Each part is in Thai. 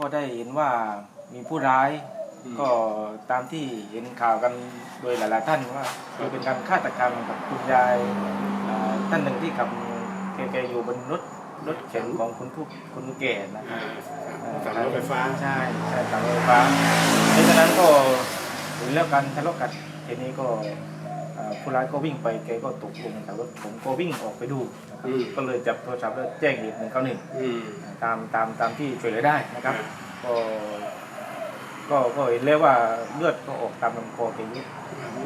ก็ได้เห็นว่ามีผู้ร้ายอืมก็ตามที่เห็นข่าวกันโดยหลายๆท่านว่าคือเป็นการฆาตกรรมกับคุณยายอ่าท่านหนึ่งที่ขับแกแกอยู่บนรถรถเข็นของคุณผู้คุณแก่นะอ่าสามรถไฟฟ้าใช่ใช่สามรถไฟฟ้าเพราะฉะนั้นก็เห็นแล้วกันทะเลาะกันทีนี้ก็อ่า ผู้ร้ายก็วิ่งไปแกก็ตกลงจากรถผมก็วิ่งออกไปดูนะครับอืม ก็เลยจับโทรศัพท์แล้วแจ้งเหตุหนึ่งเก้าหนึ่งอืม ตามตามตามที่ช่วยเหลือได้นะครับครับ ก็ก็ก็เห็นแล้วว่าเลือดก็ออกตามลำคอแกเยอะ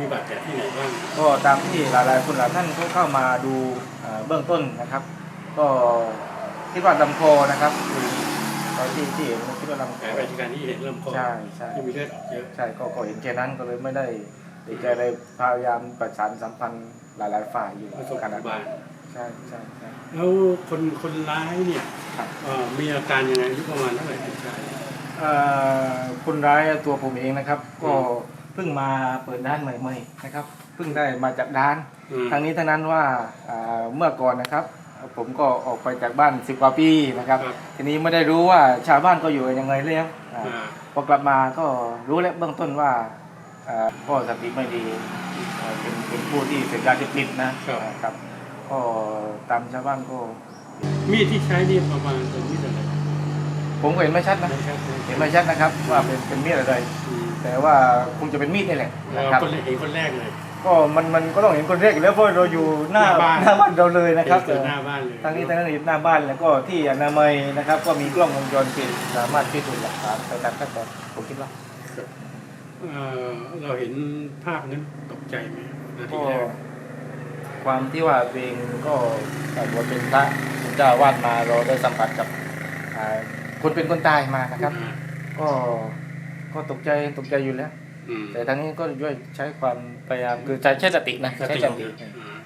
มีบาดแผลที่ไหนบ้าง ก็ตามที่หลายๆคนหลายท่านเขาเข้ามาดูเอ่อเบื้องต้นนะครับ ก็คิดว่าลำคอนะครับคือตอนที่ที่เห็นคิดว่าลำคแผลอไปที่การที่เห็นเริ่มคอใช่ใช่ที่มีเลือดออกเยอะ ใช่ก็ก็เห็นแค่นั้นก็เลยไม่ได้ เด็กใจเลยพยายามประสานสัมพันธ์หลาย ๆ ฝ่ายอยู่ประสบขณะบาลใช่ใช่ใช่แล้วคนคนร้ายเนี่ยครับเอ่อมีอาการยังไงอายุประมาณเท่าไหร่ผู้ชายเอ่อคนร้ายตัวผมเองนะครับ ก็อืมเพิ่งมาเปิดร้านใหม่ๆนะครับเพิ่งได้มาจากร้านอืมทางนี้ทั้งนั้นว่าอ่าเมื่อก่อนนะครับ ผมก็ออกไปจากบ้านสิบกว่าปีนะครับครับทีนี้ไม่ได้รู้ว่าชาวบ้านก็อยู่ยังไงแล้วอ่าอ่าพอกลับมาก็รู้แล้วเบื้องต้นว่าอ่า พ่อสติไม่ดีอ่าเป็นเป็นผู้ที่เสพยาเสพติดนะครับอ่าครับก็ตามชาวบ้านก็มีดที่ใช้นี่ประมาณเป็นมีดอะไรผมก็เห็นไม่ชัดนะไม่ใช่เห็นไม่ชัดนะครับ ว่าเป็นเป็นมีดอะไรอืมแต่ว่าคงจะเป็นมีดนี่แหละเรานะครับคนแรกเห็นคนแรกเลยก็มันมันก็ต้องเห็นคนแรกอยู่แล้วเพราะเราอยู่หน้าหน้าบ้านหน้าบ้านเราเลยนะครับเจอหน้าบ้านเลยทั้งนี้ทั้งนั้นอยู่หน้าบ้านแล้วก็ที่อนามัยนะครับ ก็มีกล้องวงจรปิดสามารถพิสูจน์หลักฐานไปตามขั้นตอนผมคิดว่า เอ่อเราเห็นภาพนั้นตกใจไหมนาทีก็แรกความที่ว่าตัวเองก็บวชเป็นพระเป็นเจ้าอาวาดมาเราได้สัมผัสกับอ่าคนเป็นคนตายมานะครับอ่าก็ก็ตกใจตกใจอยู่แล้วอืมแต่ทางนี้ก็ด้วยใช้ความพยายามคือใช้ใช้สตินะสใช้ติสติอ่า